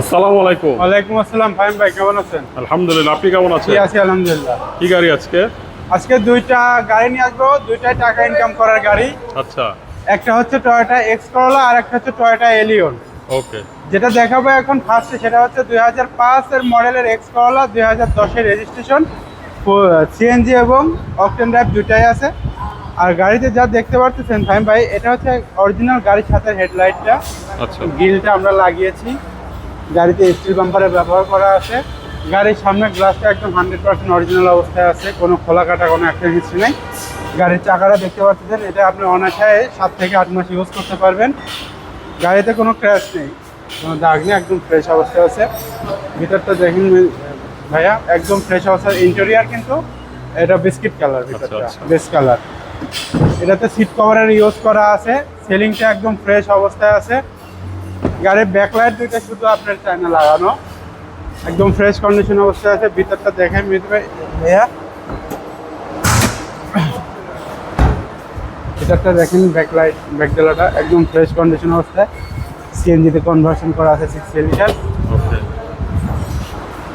আসসালামু আলাইকুম। ওয়ালাইকুম আসসালাম ফাহিম ভাই কেমন আছেন? আলহামদুলিল্লাহ আপনি কেমন আছেন? আছি আলহামদুলিল্লাহ। কি গাড়ি আজকে? আজকে দুইটা গাড়ি নিয়ে আসব দুইটাই টাকা ইনকাম করার গাড়ি। আচ্ছা। একটা হচ্ছে টয়োটা এক্স করোলা আর একটা হচ্ছে টয়োটা এলিয়ন ওকে। যেটা দেখাবো এখন ফার্স্টে সেটা হচ্ছে দুই হাজার পাঁচের মডেলের এক্স করোলা দুই হাজার দশের রেজিস্ট্রেশন সিএনজি এবং অকটেন ড্রাইভ দুইটাই আছে। আর গাড়িতে যা দেখতে পাচ্ছেন ফাইম ভাই এটা হচ্ছে অরিজিনাল গাড়ির সাথে হেডলাইটটা আচ্ছা। গ্রিলটা আমরা লাগিয়েছি। গাড়িতে স্টিল বাম্পারে ব্যবহার করা আছে। গাড়ির সামনে গ্লাসটা একদম হান্ড্রেড পার্সেন্ট অরিজিনাল অবস্থায় আছে কোনো খোলা কাটা কোনো একটা হিস্ট্রি নেই। গাড়ির চাকাটা দেখতে পাচ্ছেন এটা আপনি অনাশায় সাত থেকে আট মাস ইউজ করতে পারবেন। গাড়িতে কোনো ক্র্যাশ নেই কোনো দাগ নেই একদম ফ্রেশ অবস্থায় আছে। ভিতরটা দেখেন ভাইয়া একদম ফ্রেশ অবস্থায়। ইন্টেরিয়ার কিন্তু এটা বিস্কিট কালার ভিতরটা আচ্ছা। বেস কালার এটাতে সিট কভারের ইউজ করা আছে। সেলিংটা একদম ফ্রেশ অবস্থায় আছে। গাড়ির ব্যাকলাইট দুইটা শুধু আপনার চায়না লাগানো। একদম ফ্রেশ কন্ডিশন অবস্থায় আছে ভিতরটা দেখেন ভিতরে ভাইয়া। ভিতরটা দেখেন ব্যাকলাইট ব্যাকডেলাটা একদম ফ্রেশ কন্ডিশন অবস্থায়। সিএনজিতে কনভার্সন করা আছে সিক্স লিটার ওকে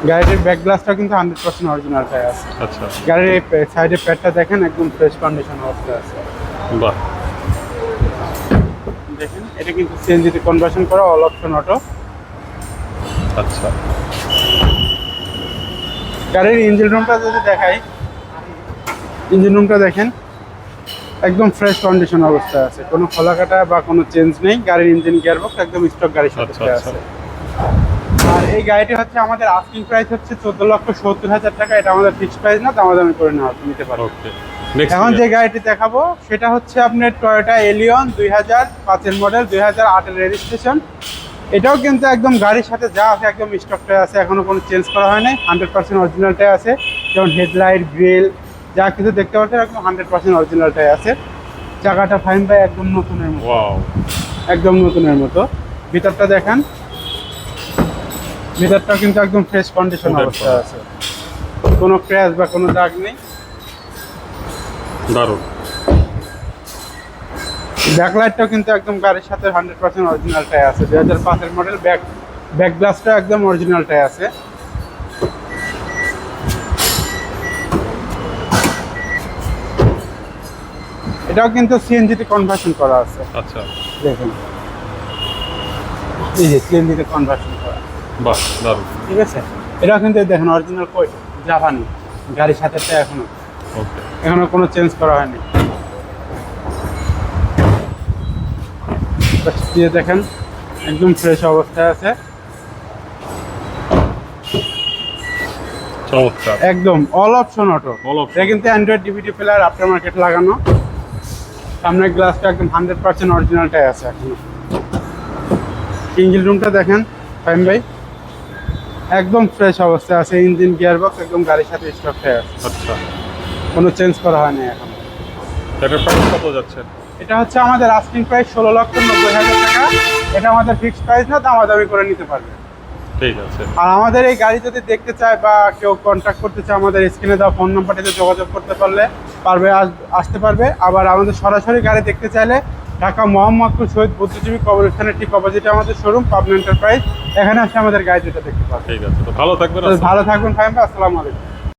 গাড়িটির ব্যাক গ্লাসটা কিন্তু হান্ড্রেড পার্সেন্ট অরিজিনালটাই আছে। আচ্ছা। গাড়ির এই সাইডের প্যাডটা দেখেন একদম ফ্রেশ কন্ডিশন অবস্থায় আছে। বাহ। দেখেন এটা কিন্তু সিএনজিতে কনভার্সন করা অল অপশন অটো আচ্ছা। গাড়ির ইঞ্জিন রুমটা যদি দেখাই ইঞ্জিন রুমটা দেখেন একদম ফ্রেশ কন্ডিশন অবস্থায় আছে। কোনো খোলাকাটা বা কোনো চেঞ্জ নেই গাড়ির ইঞ্জিন গিয়ারবক্স একদম স্টক গাড়ির সাথে আচ্ছা, আচ্ছা। আছে। আর এই গাড়িটি হচ্ছে আমাদের আস্কিং প্রাইস হচ্ছে চোদ্দ লক্ষ সত্তর হাজার টাকা এটা আমাদের ফিক্সড প্রাইস না দামাদামি করে নেওয়া নিতে নেক্সট এখন যে গাড়িটি দেখাবো সেটা হচ্ছে আপনার টয়োটা এলিয়ন দুই হাজার পাঁচের মডেল দুই হাজার আটের রেজিস্ট্রেশন এটাও কিন্তু একদম গাড়ির সাথে যা আছে একদম স্টকটাই আছে এখনও কোনো চেঞ্জ করা হয়নি। হান্ড্রেড পার্সেন্ট অরিজিনালটাই আছে যেমন হেডলাইট গ্রিল যা কিছু দেখতে পাচ্ছেন একদম হান্ড্রেড পার্সেন্ট অরিজিনালটাই আছে। চাকাটা ফাইন বাই একদম নতুনের মতো। একদম নতুনের মতো। ভিতরটা দেখান। ভিতরটা কিন্তু একদম ফ্রেশ কন্ডিশন করা। আছে। কোনো ক্র্যাশ বা কোনো দাগ নেই। দারুণ। ব্যাকলাইটটাও কিন্তু একদম গাড়ির সাথে হান্ড্রেড পার্সেন্ট অরিজিনালটাই আছে। দুই হাজার পাঁচের মডেল ব্যাক ব্যাক গ্লাসটা একদম অরিজিনালটাই আছে। এটাও কিন্তু সিএনজিতে কনভার্সন করা আছে। আচ্ছা। দেখুন। এই যে সিএনজিতে কনভার্সন করা। বাহ দারুণ। ঠিক আছে? এটাও কিন্তু দেখুন অরিজিনাল কই? জাপানি। গাড়ির সাথে এখনও। ওকে এখনও কোনো চেঞ্জ করা হয়নি। দিয়ে দেখেন একদম ফ্রেশ অবস্থায় আছে। চমৎকার। একদম অল অপশন অটো. এটা কিন্তু Android DVD player after market লাগানো। সামনের গ্লাসটা একদম হান্ড্রেড পার্সেন্ট অরিজিনালটাই আছে এখনও। ইঞ্জিন রুমটা দেখেন ফাইন ভাই। একদম ফ্রেশ অবস্থায় আছে ইঞ্জিন গিয়ারবক্স একদম গাড়ির সাথে স্টকটাই আছে। আচ্ছা। কোনো চেঞ্জ করা হয়নি এখন। এটার প্রাইস কত যাচ্ছে? এটা হচ্ছে আমাদের আস্কিং প্রাইস ষোলো লক্ষ নব্বই হাজার টাকা। এটা আমাদের ফিক্সড প্রাইস না দামাদামি করে নিতে পারবে। ঠিক আছে। আর আমাদের এই গাড়ি যদি দেখতে চায় বা কেউ কন্ট্যাক্ট করতে চায় আমাদের স্ক্রিনে দেওয়া ফোন নাম্বারটিতে যোগাযোগ করতে পারলে পারবে আস- আসতে পারবে। আবার আমাদের সরাসরি গাড়ি দেখতে চাইলে ঢাকা মোহাম্মদপুর শহীদ বুদ্ধিজীবী কবরস্থানের ঠিক অপোজিটে আমাদের শোরুম পাবনা এন্টারপ্রাইজ এখানে আসে আমাদের গাড়ি যেটা দেখতে পারবে। ঠিক আছে তো ভালো থাকবেন ভালো থাকবেন ফাইম আসসালামু আলাইকুম।